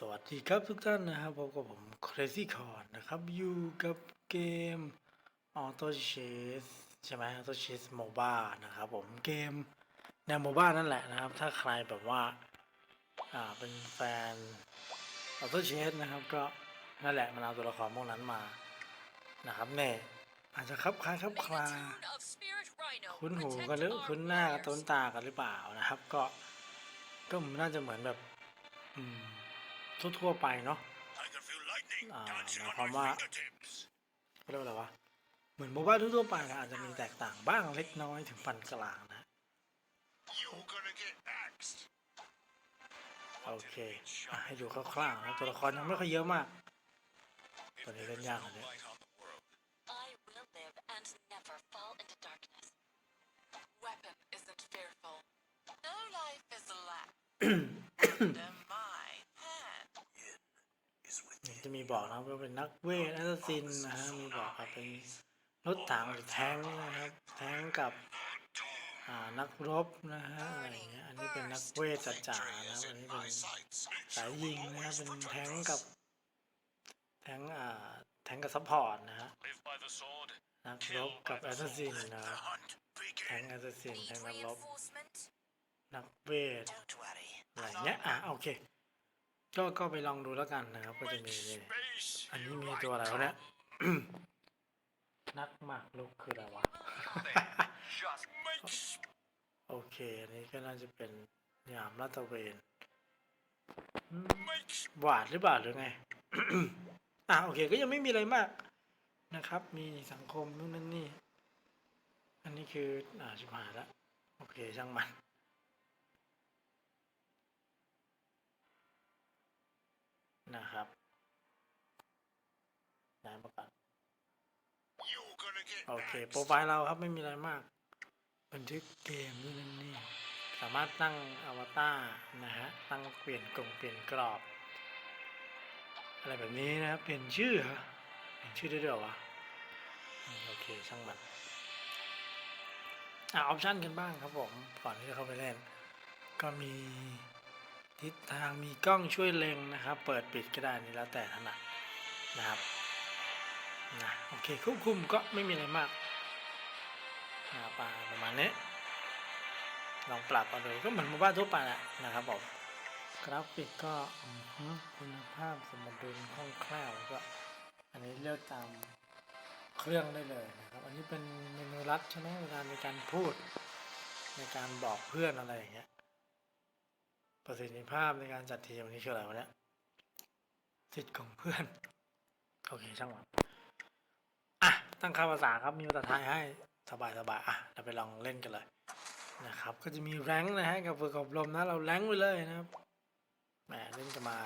สวัสดีครับทุกท่านนะครับพบกับผม Crazy c o r นะครับ อยู่กับเกม Auto Chase ใช่ไหม Auto Chase MOBA นะครับผมเกมแนว MOBA นั่นแหละนะครับ ถ้าใครแบบว่า อ่า เป็นแฟน Auto Chase นะครับ ก็นั่นแหละ มันเอาตัวละครพวกนั้นมา นะครับเน่อาจจะครับคล้ายครับคลาคุ้นหูกันหรือคุ้นหน้ากับต้นตากันหรือเปล่านะครับ ก็ ก็น่าจะเหมือนแบบ อืม ทั่วๆไปเนาะ I can feel lightning Ah, dancing on หมายความ my ว่า fingertips. เขาเรียกว่าอะไรวะเหมือนโมบ้าทั่วๆไปนะอาจจะมีแตกต่างบ้างเล็กน้อยถึงปานกลางนะ You're gonna get axed. โอเคอะให้ดูคร่าวๆนะตัวละครยังไม่ค่อยเยอะมาก If But there even is yeah, no yeah. light on the world, จะมีบอกนะครับว่าเป็นนักเวทแอสซัสซินนะฮะมีบอกว่าเป็นรถถังหรือแท้งนะครับ แท้งกับอ่านักรบนะฮะอะไรเงี้ยอันนี้เป็นนักเวทจัดจ๋านะอันนี้เป็นสายยิงนะครับเป็นแท้งกับ แท้งอ่าแท้งกับซัพพอร์ตนะฮะนักรบกับแอสซัสซินนะแท้งแอสซัสซินแท้งนักรบนักเวทอะไรเงี้ยอะโอเค ก็ก็ไปลองดูแล้วกันนะครับก็จะมีนี่อันนี้มีตัวอะไรวะเนี่ยนักหมากลุกคืออะไรวะ โอเค อันนี้ก็น่าจะเป็นยามลาตะเวนอืม Make หวาดหรือเปล่าหรือไง อะโอเค ก็ยังไม่มีอะไรมากนะครับ มีสังคมนู่นนั่นนี่ อันนี้คืออ่าชิบหายล้วโอเคช่างมัน นะครับไหนประกาศ You're gonna get โอเค axed. โปรไฟล์เราครับไม่มีอะไรมาก บันทึกเกมนี่นั่นนี่ สามารถตั้งอวตารนะฮะ ตั้งเปลี่ยนกล่องเปลี่ยนกรอบ อะไรแบบนี้นะครับ เปลี่ยนชื่อเหรอเปลี่ยนชื่อได้ด้วยเหรอวะอืมโอเค ช่างมัน อะออปชันกันบ้างครับผม ก่อนที่จะเข้าไปเล่น ก็มี ทิศทางมีกล้องช่วยเล็งนะครับ เปิดปิดก็ได้นี่แล้วแต่ถนัดนะครับนะโอเคควบคุมก็ไม่มีอะไรมากนะปาประมาณนี้ลองปรับเอาเลยก็เหมือนโมบ้าทั่วไปแหละนะครับผมกราฟิกก็คุณภาพสมดุลคล่องแคล่วก็ อันนี้เลือกตามเครื่องได้เลยนะครับ อันนี้เป็นเมนูลัดใช่ไหมเวลาในการพูดในการบอกเพื่อนอะไรอย่างเงี้ย ประสิทธิภาพในการจัดทีมอันนี้คืออะไรวะเนี่ยสิทธิ์ของเพื่อน โอเคช่างมันอะตั้งค่าภาษาครับมีภาษาไทยให้สบายสบายอะเราไปลองเล่นกันเลยนะครับ ก็จะมีแรงนะฮะกับฝึกอบรมนะ เราแรงไปเลยนะครับแหมเล่นกันมา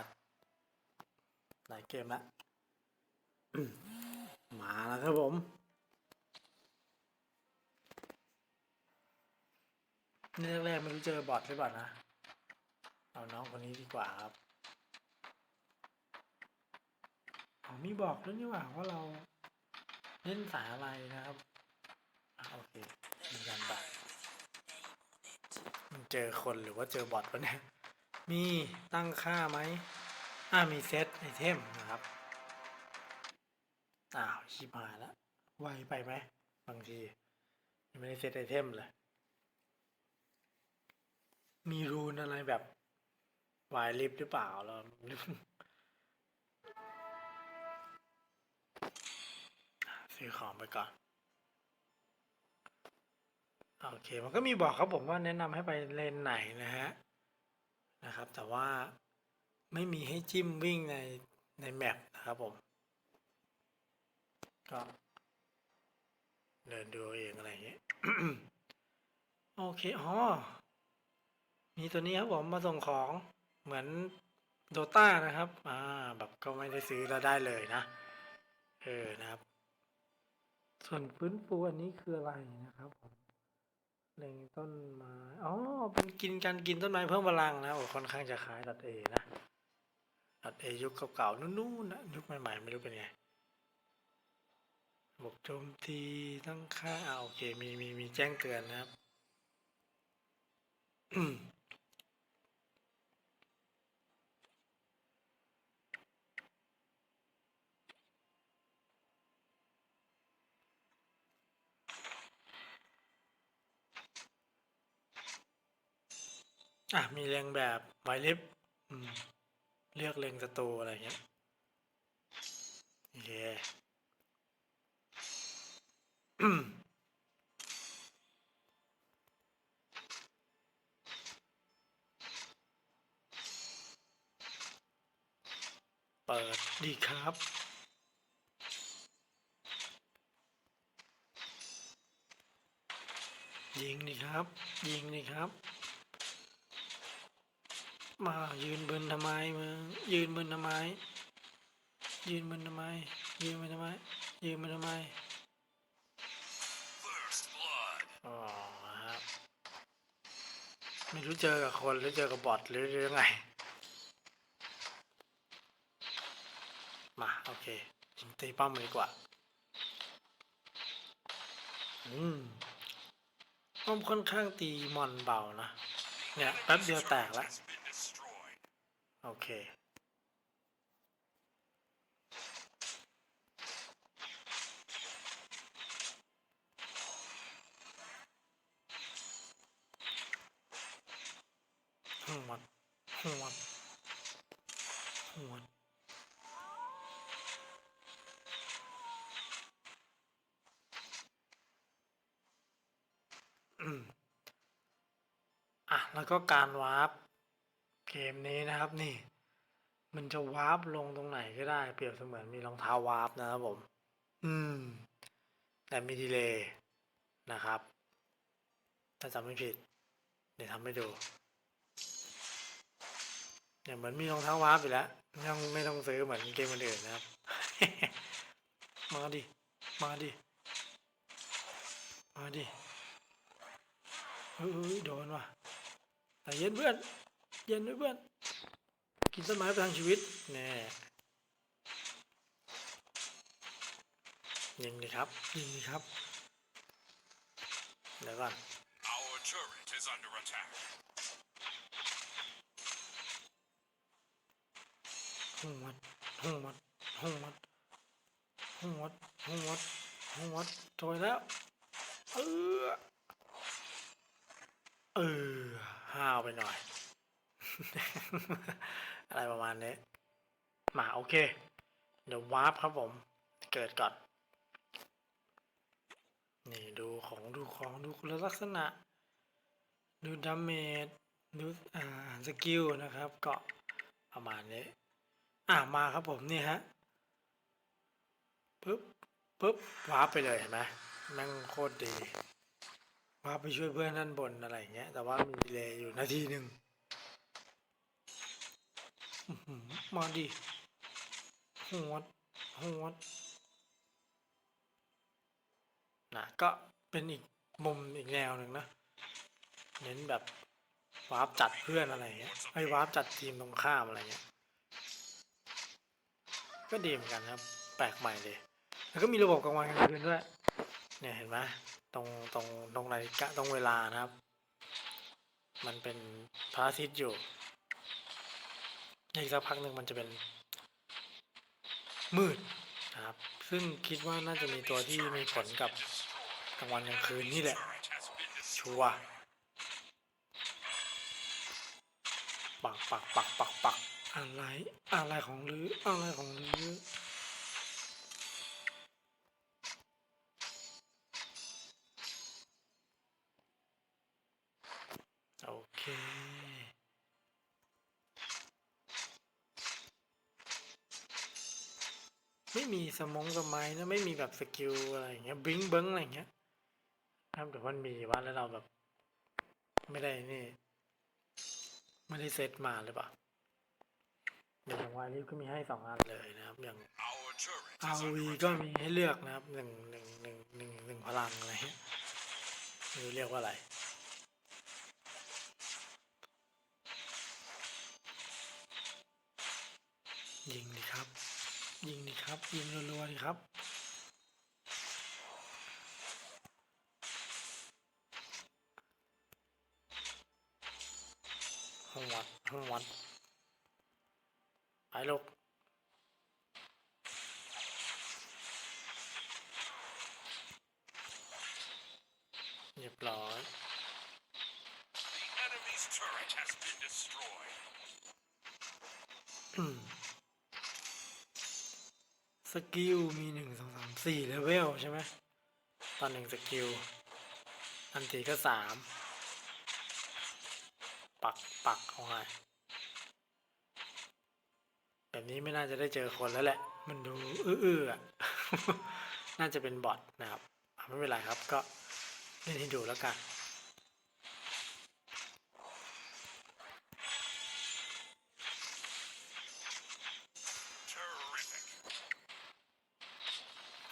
หลายเกมล้วอืมมาแล้วครับผมนี่แรกๆไม่รู้เจอบอทหรือเปล่านะ เอาน้องคนนี้ดีกว่าครับอ๋อมีบอกด้วยนี่หว่าว่าเราเล่นสายอะไรนะครับอะโอเคมีการบบมันเจอคนหรือว่าเจอบอทวะเนี่ย มีตั้งค่าไหมอ่ามีเซตไอเทมนะครับ อ้าวชิบหายแล้วไวไปไหมบางทียังไม่ได้เซตไอเทมเลย มีรูนอะไรแบบ วายลิฟหรือเปล่าเราซื้อของไปก่อน โอเค มันก็มีบอกครับผมว่าแนะนำให้ไปเลนไหนนะฮะ นะครับ แต่ว่าไม่มีให้จิ้มวิ่งในในแมปนะครับผม ก็เดินดูเองอะไรอย่างเงี้ย โอเค อ๋อ มีตัวนี้ครับผมมาส่งของ เหมือนโดต้านะครับอ่าแบบก็ไม่ได้ซื้อแล้วได้เลยนะ เออนะครับ ส่วนฟื้นฟูอันนี้คืออะไรนะครับผมเล็งต้นไม้อ๋อเป็นกินการกินต้นไม้เพิ่มพลังนะโอ้ค่อนข้างจะคล้ายดัดเอนะดัดเอยุคเก่าๆนู่นๆนะยุคใหม่ๆไม่รู้เป็นไงบบโจมตีตั้งค่าอ่าโอเคมีมีมีแจ้งเตือนนะครับ อะมีเล็งแบบไวลิฟเลือกเล็งศัตรูอะไรเงี้ยโอเคเปิดดีครับยิงดีครับ ยิงดีครับ มายืนบนทำไมมึงยืนบนทำไม ยืนบนทำไม ยืนบนทำไม ยืนบนทำไมอ๋อครับไม่รู้เจอกับคนหรือเจอกับบอทหรือหรือยังไง มา โอเคยิงตีป้อมมันดีกว่า อืมป้อมค่อนข้างตีมอนเบานะ เนี่ยแป๊บเดียวแตกแล้ว โอเค หวดหวดหวดอืมอะ แล้วก็การวาร์ป เกมนี้นะครับนี่ มันจะวาร์ปลงตรงไหนก็ได้ เปรียบเสมือนมีรองเท้าวาร์ปนะครับผม อืม แต่มีดีเลย์นะครับถ้าจำไม่ผิด เดี๋ยวทำให้ดูเนี่ยเหมือนมีรองเท้าวาร์ปอยู่แล้วยังไม่ต้องซื้อเหมือนเกมอื่นนะครับ มาดิ มาดิ มาดิเฮ้ยโดนว่ะแต่เย็นเพื่อน เย็นด้วยเพื่อน กินต้นไม้ประทังชีวิตแน่ยิงดีครับ ยิงดีครับเดี๋ยวก่อน Our turret is under attack. ห้องวัดห้องวัดห้องวัดห้องวัดห้องวัดห้องวัดโถอยแล้ว เออ เออ ห้าวไปหน่อย อะไรประมาณนี้ มาโอเค เดี๋ยววาร์ปครับผม เกิดก่อน นี่ดูของดูของดูคุณลักษณะ ดูดาเมจดูอ่าสกิลนะครับเกาะประมาณนี้ อ่ามาครับผมนี่ฮะปึ๊บปึ๊บวาร์ปไปเลยเห็นไหมแม่งโคตรดีวาร์ปไปช่วยเพื่อนด้านบนอะไรอย่างเงี้ย แต่ว่ามีดีเลยอยู่นาทีหนึ่ง มาดิหวดหวดนะก็เป็นอีกมุมอีกแนวหนึ่งนะ เน้นแบบวาร์ปจัดเพื่อนอะไรเงี้ยไอ้วาร์ปจัดทีมตรงข้ามอะไรเงี้ย ก็ดีเหมือนกันครับ แปลกใหม่เลย แล้วก็มีระบบกลางวันกลางคืนด้วย เนี่ยเห็นไหมตรงตรงตรงนาฬิกาตรงเวลานะครับ มันเป็นพระอาทิตย์อยู่ อีกสักพักหนึ่งมันจะเป็นมืดนะครับ ซึ่งคิดว่าน่าจะมีตัวที่มีผลกับกลางวันกลางคืนนี่แหละ ชัวร์ปักปักปักปักปักอะไรอะไรของลืออะไรของลือ ม่มีสมองสมัยนะไม่มีแบบสกิลอะไรอย่างเงี้ยบิงเบิ้งอะไรอย่างเงี้ยครับแต่ว่ามีว่าแล้วเราแบบ ไม่ได้นี่ ไม่ได้เซตมาหรือเปล่าอย่างวานี้ก็มีให้สองอันเลยนะครับ อย่าง Our turret is RV under ก็มีให้เลือกนะครับหนึ่งหนึ่งหนึ่งหนึ่งหนึ่งพลังอะไรเงี้ยไม่รู้เรียกว่าอะไรยิงดิครับ ยิงดิครับ ยิงรัวๆดิครับ ห้องวัดห้องวัด ไปลูกเรียบร้อยอืม กิลมีหนึ่งสองสามสี่เลเวลใช่ไหมตอนหนึ่งสกิลอันตีก็สามปักปักเอาไงแบบนี้ไม่น่าจะได้เจอคนแล้วแหละ มันดูอื้อๆอะน่าจะเป็นบอทนะครับไม่เป็นไรครับก็เล่นให้ดูแล้วกัน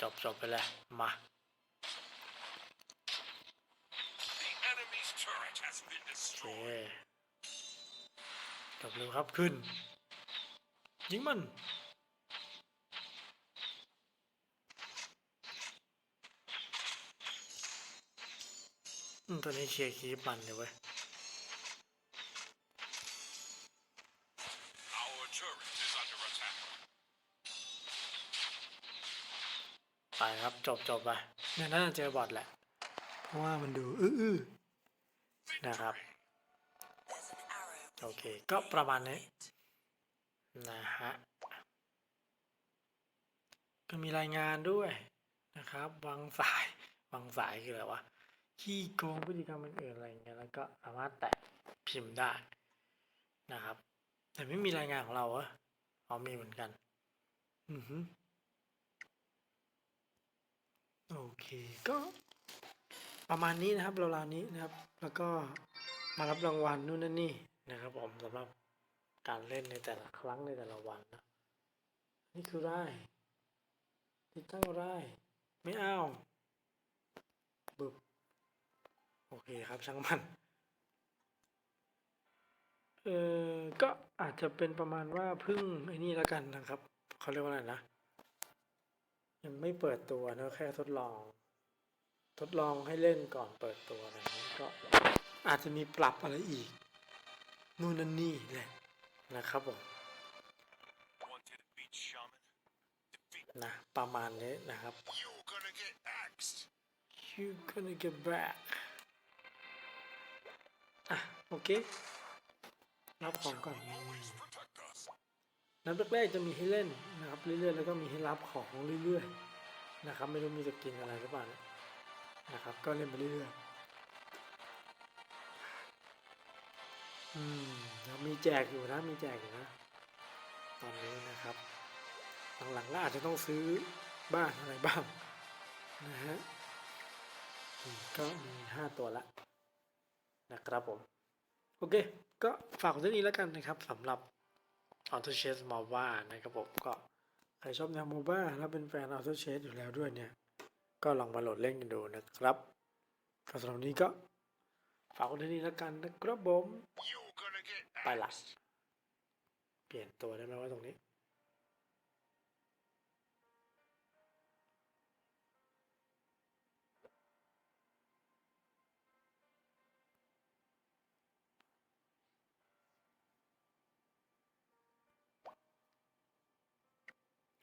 จบจบไปเลย มา The enemy's turret has been โอเค destroyed. จบเร็วครับขึ้น ยิงมันอืมตัวนี้เคลียร์คีปมันเลยเว้ย ครับ จบจบไปเนี่ยน่าจะเจอบอทแหละ เพราะว่ามันดูอื้อๆนะครับ There's an arrow. โอเค ก็ประมาณนี้ นะฮะ ก็มีรายงานด้วยนะครับวางสายวางสายคืออะไรวะ ขี้โกงพฤติกรรมอื่นๆอะไรอย่างเงี้ยแล้วก็สามารถแตะพิมพ์ได้นะครับ แต่ไม่มีรายงานของเราเหรออ๋อมีเหมือนกัน อือฮึ โอเคก็ประมาณนี้นะครับราวๆนี้นะครับ แล้วก็มารับรางวัลนู่นนั่นนี่นะครับผมสำหรับการเล่นในแต่ละครั้งในแต่ละวันนะนี่คือไร่ติดตั้งไร่ไม่เอาบึบโอเคครับช่างมันเออก็อาจจะเป็นประมาณว่าพึ่งไอ้นี่แล้วกันนะครับเขาเรียกว่าอะไรนะ ยังไม่เปิดตัวนะแค่ทดลอง ทดลองให้เล่นก่อนเปิดตัวอะไรก็อาจจะมีปรับอะไรอีก นู่นนั่นนี่แหละนะครับผมนะประมาณนี้นะครับ You gonna get axed. you gonna get back อะ โอเค รับของก่อน นัดแรกๆจะมีให้เล่นนะครับเรื่อยๆแล้วก็มีให้รับของเรื่อยๆนะครับไม่รู้มีจะกินอะไรหรือเปล่านะนะครับ ก็เล่นไปเรื่อยๆอืมแล้วมีแจกอยู่นะมีแจกอยู่นะตอนนี้นะครับหลังๆก็อาจจะต้องซื้อบ้างอะไรบ้างนะฮะก็มีห้าตัวละนะครับผม โอเค ก็ฝากไว้เท่านี้แล้วกันนะครับสำหรับ Auto Chess MOBA นะครับผมก็ใครชอบแนวโมบ้าแล้วเป็นแฟน Auto Chess อยู่แล้วด้วยเนี่ย ก็ลองมาโหลดเล่นกันดูนะครับก็สำหรับวันนี้ก็ฝากไว้ที่นี่แล้วกันนะครับผมไปละเปลี่ยนตัวได้ไหมว่าตรงนี้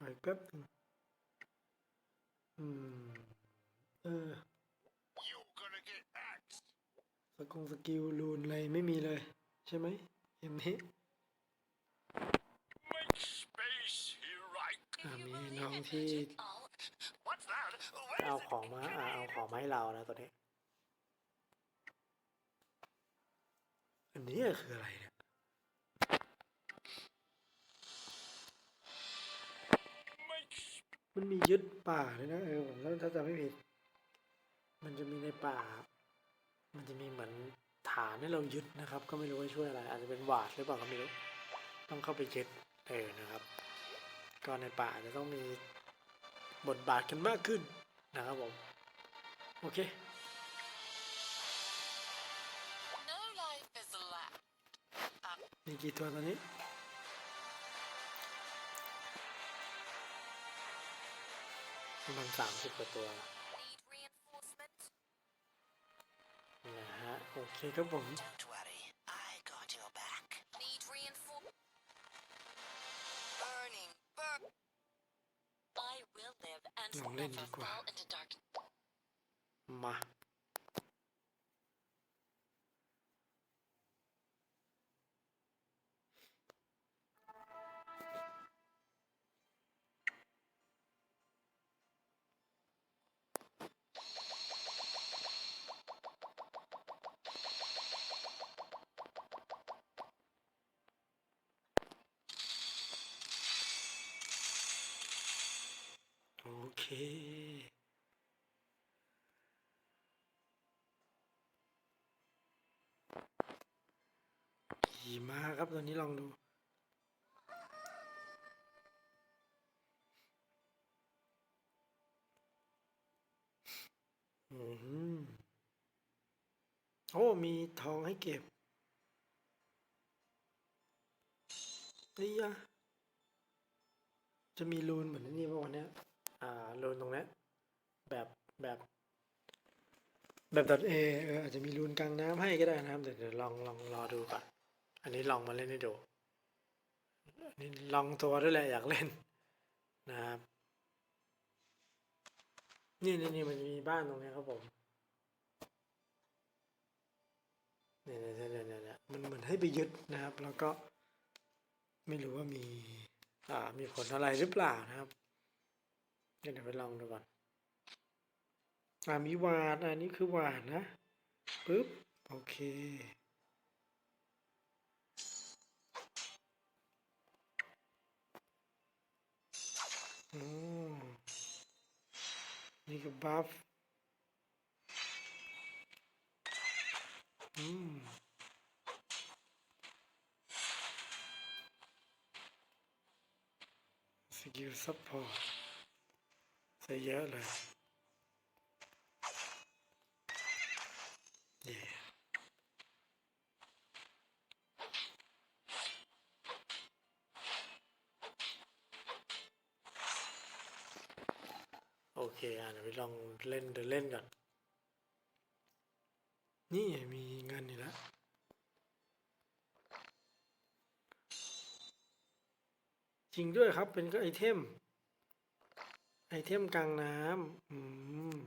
ไปแป๊บนึงอืม เออ สกงสกิลรูนอะไรไม่มีเลย ใช่ไหมเกมนี้ Make space. Here I อ่ามีน้องที่เอาของมาอ่าเอาของมาให้เรานะตัวนี้ อันนี้คืออะไรเนี่ย มันมียึดป่าเลยนะเออผมถ้าจำไม่ผิด มันจะมีในป่า มันจะมีเหมือนฐานให้เรายึดนะครับ ก็ไม่รู้ว่าช่วยอะไร อาจจะเป็นหวาดหรือเปล่าก็ไม่รู้ ต้องเข้าไปยึดเออนะครับ ก็ในป่าจะต้องมีบทบาทกันมากขึ้นนะครับผม โอเค No life is left. Um, มีกี่ตัวตอนนี้ มาณสามสิบกว่าตัว need reinforcement. นะฮะโอเคครับผม don't worry, I got your back. Need reinforcement. Burning, burn. I will ขี่ม้าครับตอนนี้ลองดูอืมโอ้ มีทองให้เก็บเฮ้ยยะจะมีรูนเหมือนนี่ป่ะวันเนี้ย อ่ารูนตรงนี้แบบแบบแบบดอทเอออาจจะมีรูนกลางน้ำให้ก็ได้นะครับเดี๋ยวเดี๋ยวลองลองรอดูก่อนอันนี้ลองมาเล่นให้ดูอันนี้ลองตัวด้วยแหละอยากเล่นนะครับนี่นี่นี่มันมีบ้านตรงนี้ครับผมเนี่ยเนี่ยเนี่ยเนี่ยมันเหมือนให้ไปยึดนะครับ แล้วก็ไม่รู้ว่ามีอ่ามีผลอะไรหรือเปล่านะครับ เดี๋ยวไปลองดูก่อนอ่ามีหวานอันนี้คือหวานนะปึ๊บโอเคอืมนี่ก็บัฟอืมสกิลซัพพอร์ต ใส่เยอะเลยเย่โอเค อะเดี๋ยวไปลองเล่นเดินเล่นก่อน นี่มีเงินอีกแล้วจริงด้วยครับเป็นก็ไอเทม ไอเทมกลางน้ำอืม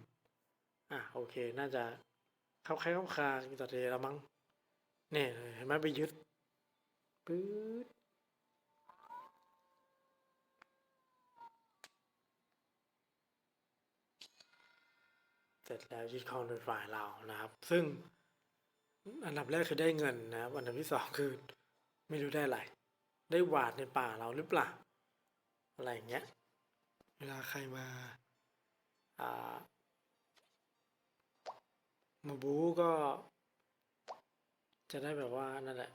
อะโอเค น่าจะเข้าใครเข้าคาต่อเทแล้วมั้งเนี่ยเห็นไหมไปยึดปื๊ดเสร็จแล้วยึดครองโดยฝ่ายเรานะครับ ซึ่งอันดับแรกคือได้เงินนะครับ อันดับที่สองคือ ไม่รู้ได้อะไร ได้หวาดในป่าเราหรือเปล่า อะไรอย่างเงี้ย เวลาใครมาอ่ามาบู๊ก็ จะได้แบบว่านั่นแหละ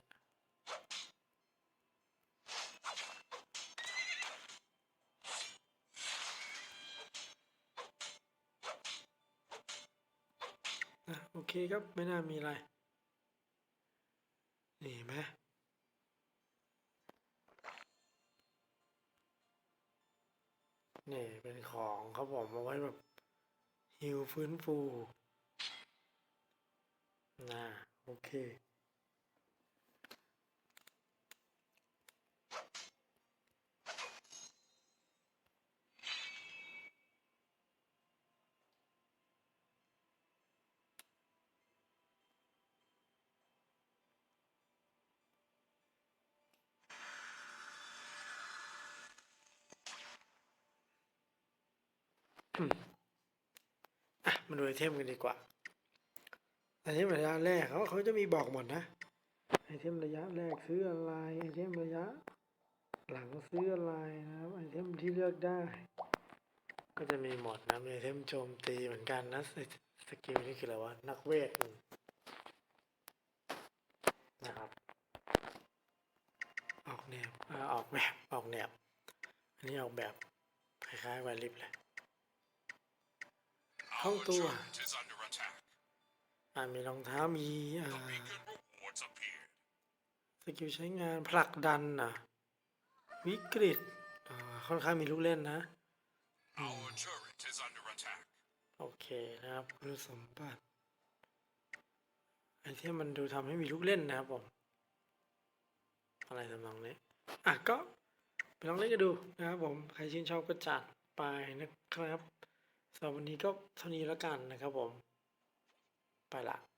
อะโอเคครับ ไม่น่ามีอะไร นี่เห็นไหม นี่เป็นของครับผมเอาไว้แบบฮิวฟื้นฟูนะโอเค มาดูไอเทมกันดีกว่าไอเทมระยะแรกเขาเขาจะมีบอกหมดนะไอเทมระยะแรกซื้ออะไรไอเทมระยะ หลังซื้ออะไรนะครับไอเทมที่เลือกได้ ก็จะมีหมดนะมีไอเทมโจมตีเหมือนกันนะสสกิลนี่คืออะไรวะนักเวทนะครับ ออกแนวอออกแบบออกแนวอันนี้ออกแบบคล้ายๆไวลิฟเลย Our Không tua à? turret is under attack. อ่ามีรองเท้ามีอ่า The beacon rewards appeared. สกิลใช้งานผลักดันอะวิกฤตอ่าค่อนข้างมีลูกเล่นนะ Our turret is under attack. โอเคนะครับคุณสมบัติไอเทมมันดูทำให้มีลูกเล่นนะครับผม อะไรทำนองนี้ อะก็ไปลองเล่นกันดูนะครับผม ใครชื่นชอบก็จัดไปนะครับ สำหรับวันนี้ก็เท่านี้แล้วกันนะครับผม ไปละ